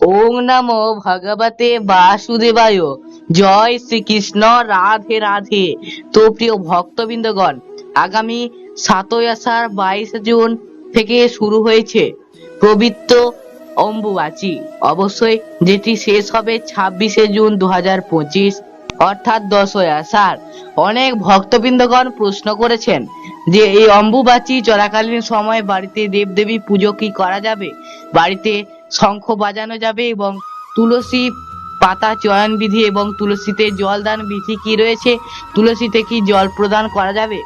ওং নমো ভগবতে বাসুদেবায়। জয় শ্রীকৃষ্ণ, রাধে রাধে। তো প্রিয় ভক্তবৃন্দগণ, আগামী সাতই আষাঢ় বাইশে জুন থেকে শুরু হয়েছে পবিত্র অম্বুবাচী। অবশ্যই যেটি শেষ হবে ছাব্বিশে জুন দু হাজার পঁচিশ, অর্থাৎ দশই আষাঢ়। অনেক ভক্তবৃন্দগণ প্রশ্ন করেছেন যে এই অম্বুবাচী চলাকালীন সময় বাড়িতে দেবদেবী পুজো কি করা যাবে? বাড়িতে শঙ্খ বাজানো যাবে এবং তুলসী পাতা চয়ন বিধি এবং তুলসীতে জল দান বিধি কি রয়েছে? তুলসীতে কি জল প্রদান করা যাবে?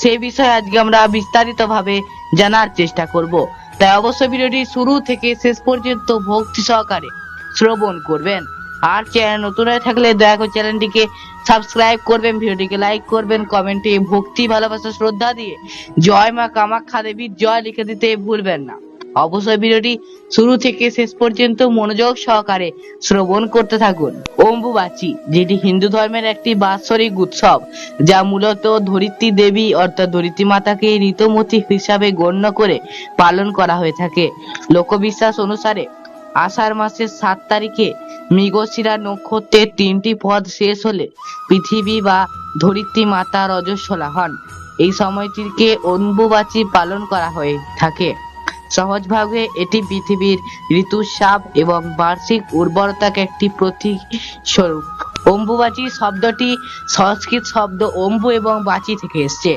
সেই বিষয়ে আজকে আমরা বিস্তারিত ভাবে জানার চেষ্টা করব। তাই অবশ্যই ভিডিওটি শুরু থেকে শেষ পর্যন্ত ভক্তি সহকারে শ্রবণ করবেন। আর চ্যানেল নতুন হয়ে থাকলে দয়া করে চ্যানেলটিকে সাবস্ক্রাইব করবেন, ভিডিওটিকে লাইক করবেন, কমেন্টে ভক্তি, ভালোবাসা, শ্রদ্ধা দিয়ে জয় মা কামাখ্যা দেবীর জয় লিখে দিতে ভুলবেন না। অবশ্যই ভিডিওটি শুরু থেকে শেষ পর্যন্ত মনোযোগ সহকারে শ্রবণ করতে থাকুন। অম্বুবাচী, যেটি হিন্দু ধর্মের একটি বাৎসরিক উৎসব, যা মূলত ধরিত্রী দেবী অর্থাৎ ধরিত্রী মাতাকে ঋতুমতী হিসাবে গণ্য করে পালন করা হয়ে থাকে। লোকবিশ্বাস অনুসারে আষাঢ় মাসের সাত তারিখে মৃগশিরা নক্ষত্রের তিনটি পদ শেষ হলে পৃথিবী বা ধরিত্রী মাতা রজস্বলা হন এই সময়টিকে অম্বুবাচী পালন করা হয়ে থাকে। সহজভাবে এটি পৃথিবীর ঋতুস্রাব এবং বার্ষিক উর্বরতাকে একটি প্রতীক স্বরূপ। অম্বুবাচী শব্দটি সংস্কৃত শব্দ অম্বু এবং বাচি থেকে এসেছে।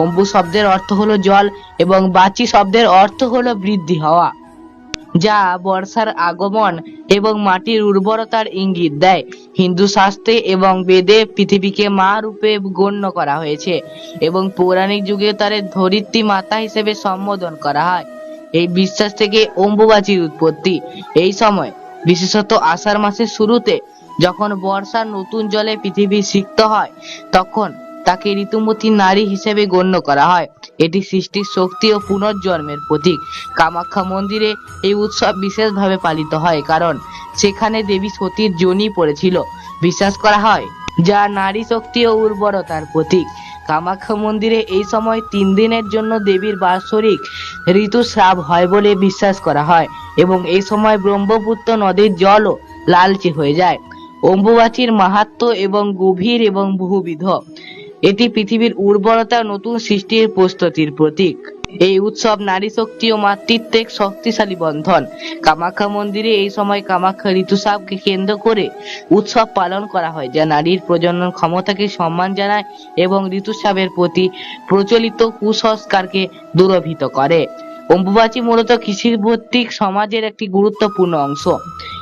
অম্বু শব্দের অর্থ হলো জল এবং বাচি শব্দের অর্থ হলো বৃদ্ধি হওয়া, যা বর্ষার আগমন এবং মাটির উর্বরতার ইঙ্গিত দেয়। হিন্দু শাস্ত্রে এবং বেদে পৃথিবীকে মা রূপে গণ্য করা হয়েছে এবং পৌরাণিক যুগে তার ধরিত্রী মাতা হিসেবে সম্বোধন করা হয়। এই বিশ্বাস থেকে অম্বুবাচীর উৎপত্তি। এই সময়, বিশেষত আষাঢ় মাসের শুরুতে যখন বর্ষার নতুন জলে পৃথিবী সিক্ত হয়, তখন তাকে ঋতুমতী নারী হিসেবে গণ্য করা হয়। এটি সৃষ্টির শক্তি ও পুনর্জন্মের প্রতীক। কামাখ্যা মন্দিরে এই উৎসব বিশেষভাবে পালিত হয়, কারণ সেখানে দেবী সতীর যোনি পড়েছিল। বিশ্বাস করা হয়, যা নারী শক্তি ও উর্বরতার প্রতীক। কামাখ্যা মন্দিরে এই সময় তিন দিনের জন্য দেবীর বাৎসরিক ঋতুস্রাব হয় বলে বিশ্বাস করা হয় এবং এই সময় ব্রহ্মপুত্র নদীর জলও লালচে হয়ে যায়। অম্বুবাচীর মাহাত্ম এবং গভীর এবং বহুবিধ। এটি পৃথিবীর উর্বরতা নতুন সৃষ্টির প্রস্তুতির প্রতীক। এই উৎসব নারী শক্তি ও মাতৃত্বের শক্তিশালী বন্ধন। কামাখ্যা মন্দিরে এই সময় কামাখ্যা ঋতুস্রাবকে কেন্দ্র করে উৎসব পালন করা হয়, যা নারীর প্রজনন ক্ষমতাকে সম্মান জানায় এবং ঋতুস্রাবের প্রতি প্রচলিত কুসংস্কারকে দূরভীত করে। অম্বুবাচী মূলত কৃষি ভিত্তিক সমাজের একটি গুরুত্বপূর্ণ অংশ।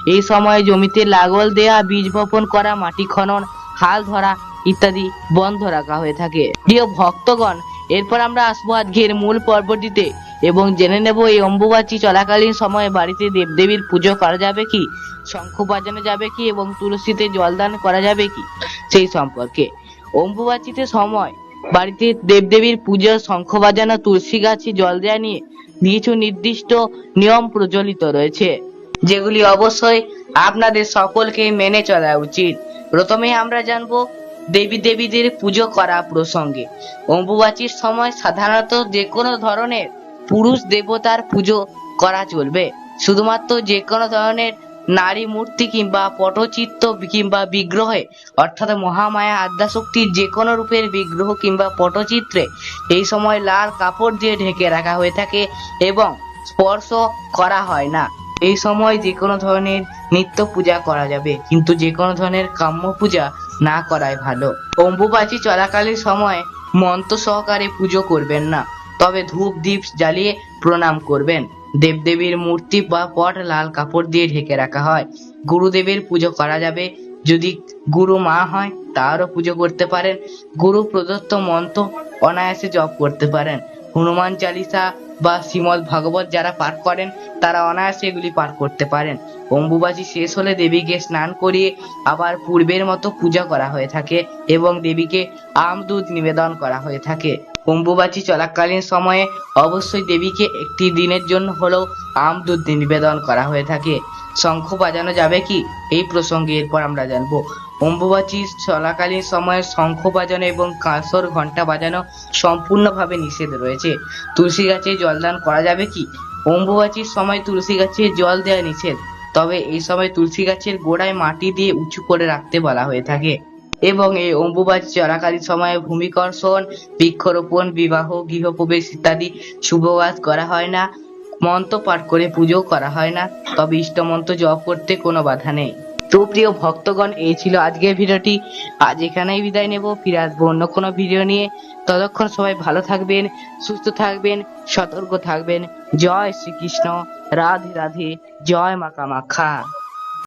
এই সময়ে জমিতে লাগল দেয়া, বীজ বপন করা, মাটি খনন, হাল ধরা ইত্যাদি বন্ধ রাখা হয়ে থাকে। প্রিয় ভক্তগণ এরপর আমরা আসব আজকের মূল পর্বটিতে, এবং জেনে নেব এই অম্বুবাচী চলাকালীন সময়ে বাড়িতে দেবদেবীর পুজো করা যাবে কি, শঙ্খ বাজানো যাবে কি, এবং তুলসীতে জলদান করা যাবে কি, সেই সম্পর্কে। অম্বুবাচীতে সময়, বাড়িতে দেবদেবীর পুজো, শঙ্খ বাজানো, তুলসী গাছে জল দেওয়া নিয়ে কিছু নির্দিষ্ট নিয়ম প্রচলিত রয়েছে, যেগুলি অবশ্যই আপনাদের সকলকে মেনে চলা উচিত। প্রথমে আমরা জানব দেবী দেবীদের পুজো করা প্রসঙ্গে। অম্বুবাচীর সময় সাধারণত যে কোনো ধরনের পুরুষ দেবতার পুজো করা চলবে। শুধুমাত্র যে কোনো ধরনের নারী মূর্তি কিংবা পটচিত্র কিংবা বিগ্রহে, অর্থাৎ মহামায়া আদ্যাশক্তির যে কোনো রূপের বিগ্রহ কিংবা পটচিত্রে এই সময় লাল কাপড় দিয়ে ঢেকে রাখা হয়ে থাকে এবং স্পর্শ করা হয় না। এই সময় যে কোনো ধরনের নিত্য পূজা করা যাবে। কিন্তু যে কোনো ধরনের কাম্য পূজা না করাই ভালো। অম্বুবাচী চলাকালীন সময় মন্ত্র সহকারে পুজো করবেন না। তবে ধূপ, দীপ জ্বালিয়ে প্রণাম করবেন। দেবদেবীর মূর্তি বা পট লাল কাপড় দিয়ে ঢেকে রাখা হয়। গুরুদেবের পুজো করা যাবে। যদি গুরু মা হয়, তারও পুজো করতে পারেন। গুরু প্রদত্ত মন্ত্র অনায়াসে জপ করতে পারেন। হনুমান চালিসা বা শ্রীমদ ভাগবত যারা পাঠ করেন, তারা অনায়াসে এগুলি পাঠ করতে পারেন। অম্বুবাচী শেষ হলে দেবীকে স্নান করিয়ে আবার পূর্বের মতো পূজা করা হয়ে থাকে এবং দেবীকে আম দুধ নিবেদন করা হয়ে থাকে। অম্বুবাচী চলাকালীন সময়ে অবশ্যই দেবীকে একটি দিনের জন্য হলেও আম দুধ নিবেদন করা হয়ে থাকে। শঙ্খ বাজানো যাবে কি? এই প্রসঙ্গে এরপর আমরা জানব। অম্বুবাচী চলাকালীন সময়ে শঙ্খ বাজানো এবং কাঁসর ঘণ্টা বাজানো সম্পূর্ণভাবে নিষেধ রয়েছে। তুলসী গাছে জলদান করা যাবে কি? অম্বুবাচীর সময় তুলসী গাছে জল দেওয়া নিষেধ। তবে এই সময় তুলসী গাছের গোড়ায় মাটি দিয়ে উঁচু করে রাখতে বলা হয়ে থাকে। এবং এই অম্বুবাচী চলাকালীন সময়ে ভূমিকর্ষণ, বৃক্ষরোপণ, বিবাহ, গৃহপ্রবেশ ইত্যাদি শুভ কাজ করা হয় না। মন্ত্র পাঠ করে পুজো করা হয় না। তবে ইষ্ট মন্ত্র জপ করতে কোনো বাধা নেই। তো প্রিয় ভক্তগণ, এই ছিল আজকের ভিডিওটি। আজ এখানেই বিদায় নেব। ফিরে আসব অন্য কোনো ভিডিও নিয়ে। ততক্ষণ সবাই ভালো থাকবেন, সুস্থ থাকবেন, সতর্ক থাকবেন। জয় শ্রীকৃষ্ণ। রাধে রাধে। জয় মা কামাখ্যা।